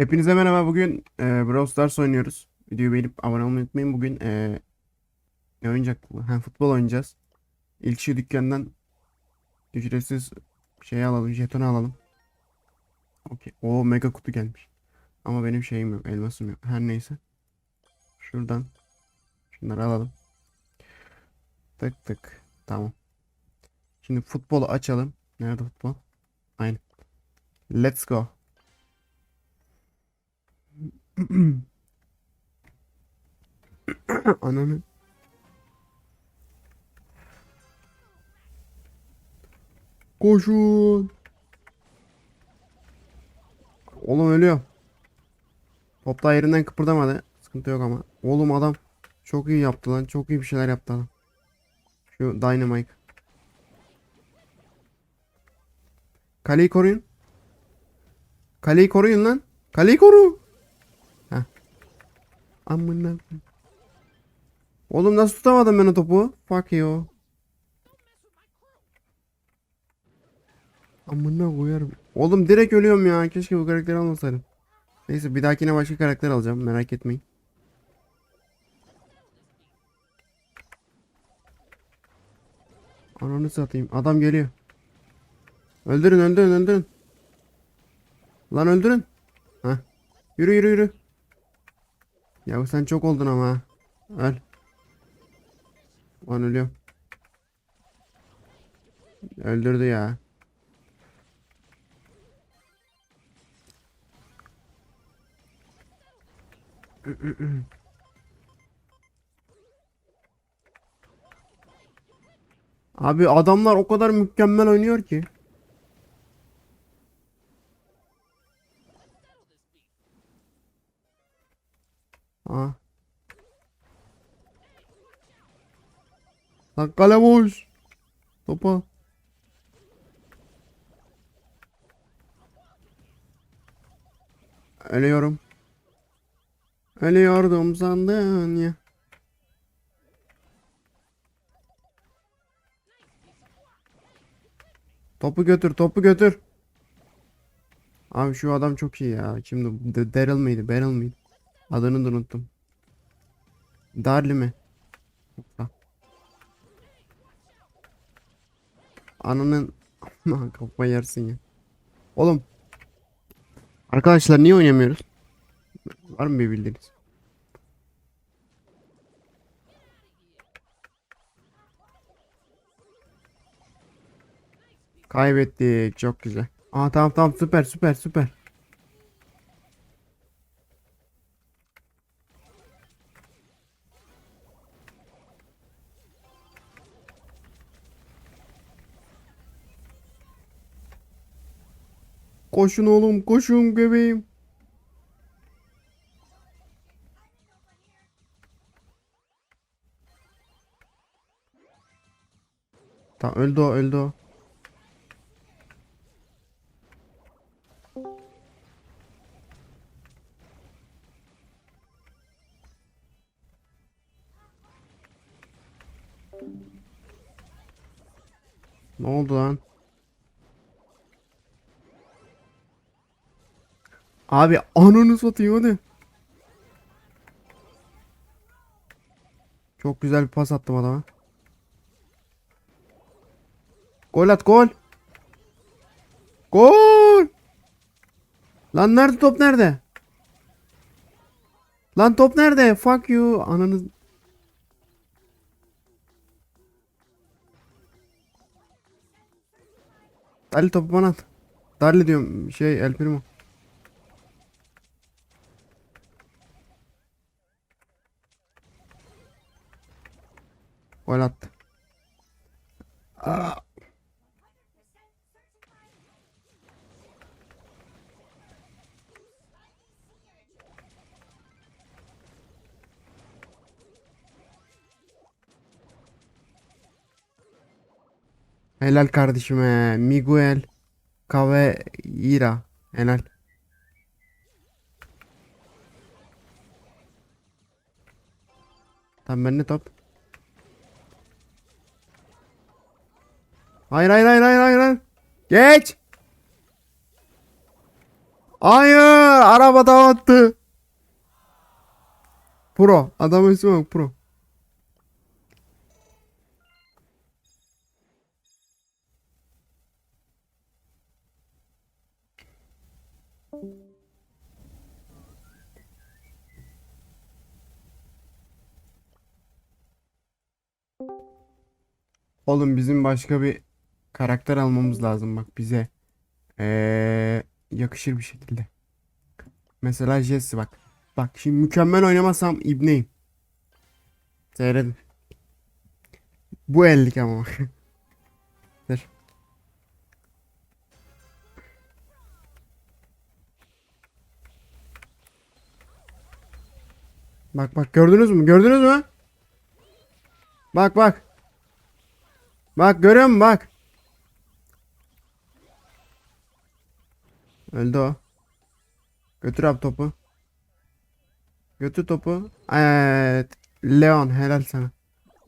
Hepinize merhaba. Bugün e, Brawl Stars oynuyoruz. Videoyu beğenip abone olmayı unutmayın. Bugün e, ne oynayacaktık? bu? Ha, futbol oynayacağız. İlk şu dükkandan ücretsiz şey alalım, jeton alalım. Okey. O mega kutu gelmiş. Ama benim şeyim yok, elmasım yok. Her neyse. Şuradan şunları alalım. Tık tık. Tamam. Şimdi futbolu açalım. Nerede futbol? Aynen. Let's go. Ananı. Koşun. Oğlum ölüyor. Top da yerinden kıpırdamadı. Sıkıntı yok ama. Oğlum adam çok iyi yaptı lan. Çok iyi bir şeyler yaptı adam. Şu Dynamite. Kaleyi koruyun. Kaleyi koruyun lan. Kaleyi koru. Amına. Oğlum nasıl tutamadım ben o topu? Fuck you. Amına koyarım. Oğlum direkt ölüyorum ya. Keşke bu karakteri almasaydım. Neyse bir dahakine başka karakter alacağım. Merak etmeyin. Ananı satayım. Adam geliyor. Öldürün öldürün öldürün. Lan öldürün. Heh. Yürü yürü yürü. Ya sen çok oldun ama. Öl. Lan ölüyorum. Öldürdü ya. Abi adamlar o kadar mükemmel oynuyor ki. Aa. Lan kale boş. Topa. Ölüyorum. Ölüyordum sandın ya. Topu götür, topu götür. Abi şu adam çok iyi ya. Şimdi Daryl mıydı? Beryl miydi? Adını da unuttum. Darli mi? Ananın kafayı yersin ya. Oğlum. Arkadaşlar niye oynamıyoruz? Var mı bir bildiğiniz? Kaybettik. Çok güzel. Aa tamam tamam süper süper süper. Koşun oğlum koşun bebeğim. Tamam öldü o öldü o. Ne oldu lan? Abi ananı satayım hadi. Çok güzel bir pas attım adama. Gol at gol. Gol. Lan nerede top nerede? Lan top nerede? Fuck you. Ananı. Dali topu bana at. Darli diyorum şey El Primo. Gol attı. Aa. Helal kardeşime. Miguel Caveira. Helal. Tamam bende top. Hayır hayır hayır hayır hayır. hayır. Geç. Hayır araba dağıttı. Pro. Adamın ismi bak Pro. Oğlum bizim başka bir karakter almamız lazım bak bize. Ee, yakışır bir şekilde. Mesela Jesse bak. Bak şimdi mükemmel oynamazsam ibneyim. Seyredin. Bu ellik ama bak. Dur. Bak bak gördünüz mü? Gördünüz mü? Bak bak. Bak görüyor musun bak. Öldü o. Götür abi topu. Götür topu. Evet. Leon helal sana.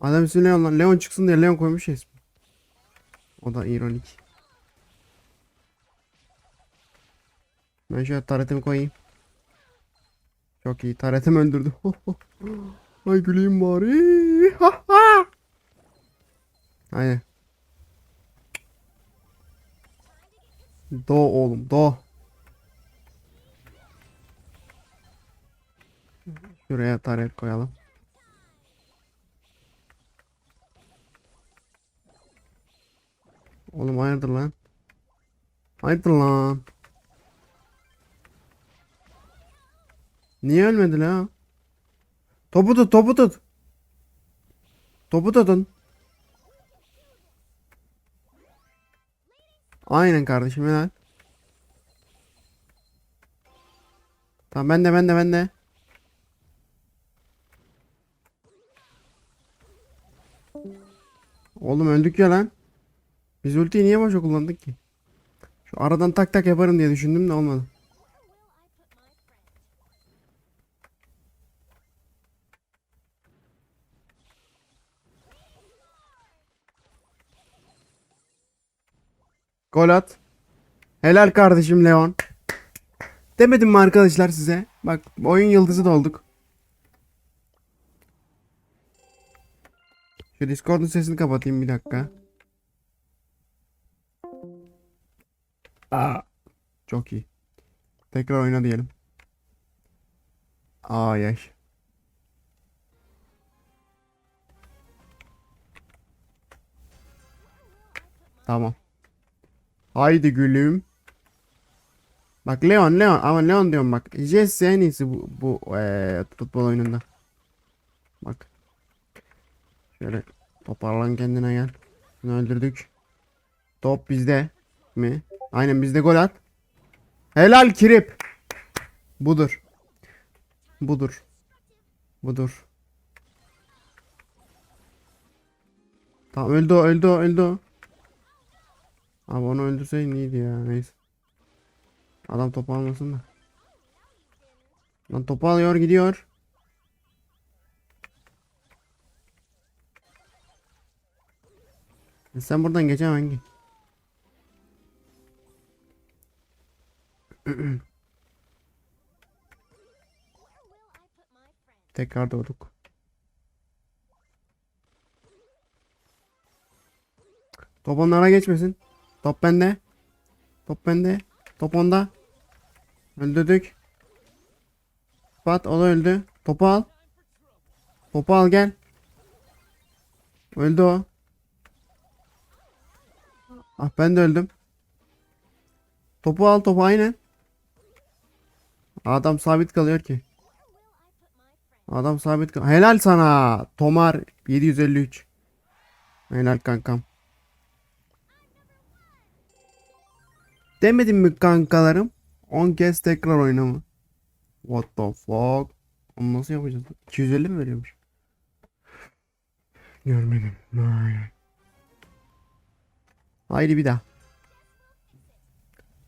Adam ismi Leon lan. Leon çıksın diye Leon koymuş ya ismi. O da ironik. Ben şöyle taretimi koyayım. Çok iyi. Taretim öldürdü. Ay güleyim bari. Aynen. Do oğlum do. Şuraya taret koyalım. Oğlum hayırdır lan? Hayırdır lan? Niye ölmedi la? Topu tut, topu tut. Topu tutun. Aynen kardeşim helal. Tamam ben de ben de ben de. Oğlum öldük ya lan. Biz ultiyi niye boşa kullandık ki? Şu aradan tak tak yaparım diye düşündüm de olmadı. Gol at. Helal kardeşim Leon. Demedim mi arkadaşlar size? Bak oyun yıldızı da olduk. Şu Discord'un sesini kapatayım bir dakika. Aa, çok iyi. Tekrar oyna diyelim. Ay ay. Tamam. Haydi gülüm. Bak Leon Leon ama Leon diyorum bak. Jesse en iyisi bu, bu eee, futbol oyununda. Bak. Şöyle toparlan kendine gel. Bunu öldürdük. Top bizde mi? Aynen bizde gol at. Helal kirip. Budur. Budur. Budur. Tamam öldü o öldü o öldü o. Abi onu öldürseydin iyiydi ya neyse. Adam topu almasın da. Lan topu alıyor gidiyor. Sen buradan geçemem ki. Tekrar doğduk. Top onlara geçmesin. Top bende. Top bende. Top onda. Öldürdük. Pat o da öldü. Topu al. Topu al gel. Öldü o. Ah ben de öldüm. Topu al topu aynen. Adam sabit kalıyor ki. Adam sabit kal. Helal sana. Tomar 753. Helal kankam. Demedim mi kankalarım? 10 kez tekrar oynama. What the fuck? Onu nasıl yapacağız? 250 mi veriyormuş? Görmedim. Ay. Haydi bir daha.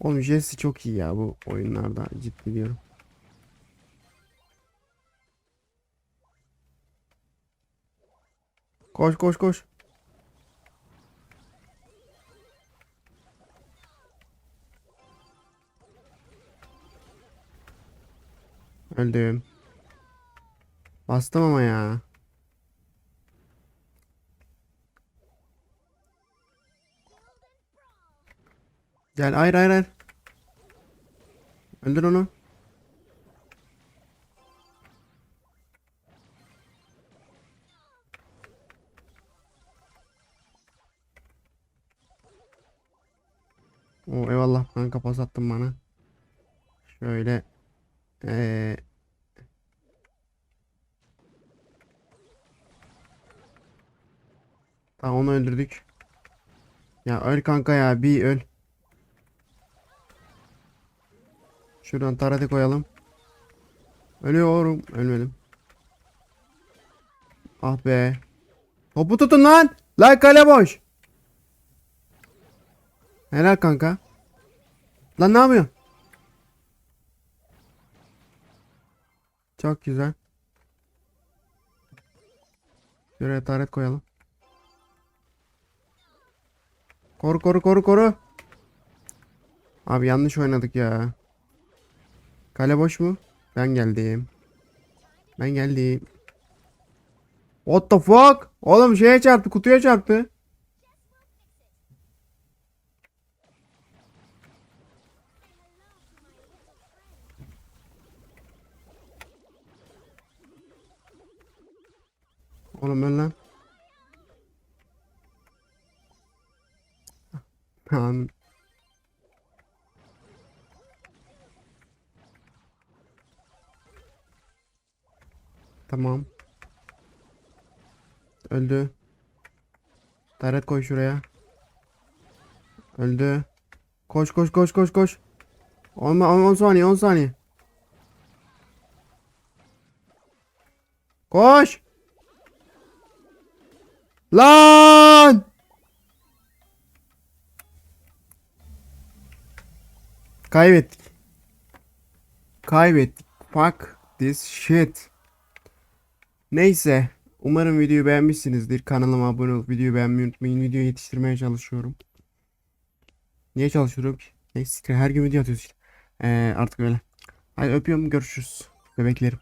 Oğlum Jesse çok iyi ya bu oyunlarda ciddi diyorum. Koş koş koş. Öldüm. Bastım ama ya. Gel hayır hayır hayır. Öldür onu. Oo, eyvallah kanka pas attın bana. Şöyle ee, Tamam onu öldürdük. Ya öl kanka ya bir öl. Şuradan tarate koyalım. Ölüyorum. Ölmedim. Ah be. Topu tutun lan. Lan kale boş. Helal kanka. Lan ne yapıyorsun? Çok güzel. Şuraya taret koyalım. Koru koru koru koru. Abi yanlış oynadık ya. Kale boş mu? Ben geldim. Ben geldim. What the fuck? Oğlum şeye çarptı, kutuya çarptı. Oğlum ben lan. Tamam. Öldü. Taret koy şuraya. Öldü. Koş koş koş koş koş. 10 10 saniye 10 saniye. Koş. Lan! Kaybettik. Kaybettik. Fuck this shit. Neyse. Umarım videoyu beğenmişsinizdir. Kanalıma abone olup videoyu beğenmeyi unutmayın. Videoyu yetiştirmeye çalışıyorum. Niye çalışıyorum ki? Neyse her gün video atıyoruz işte. Ee, artık öyle. Hadi öpüyorum. Görüşürüz. Bebeklerim.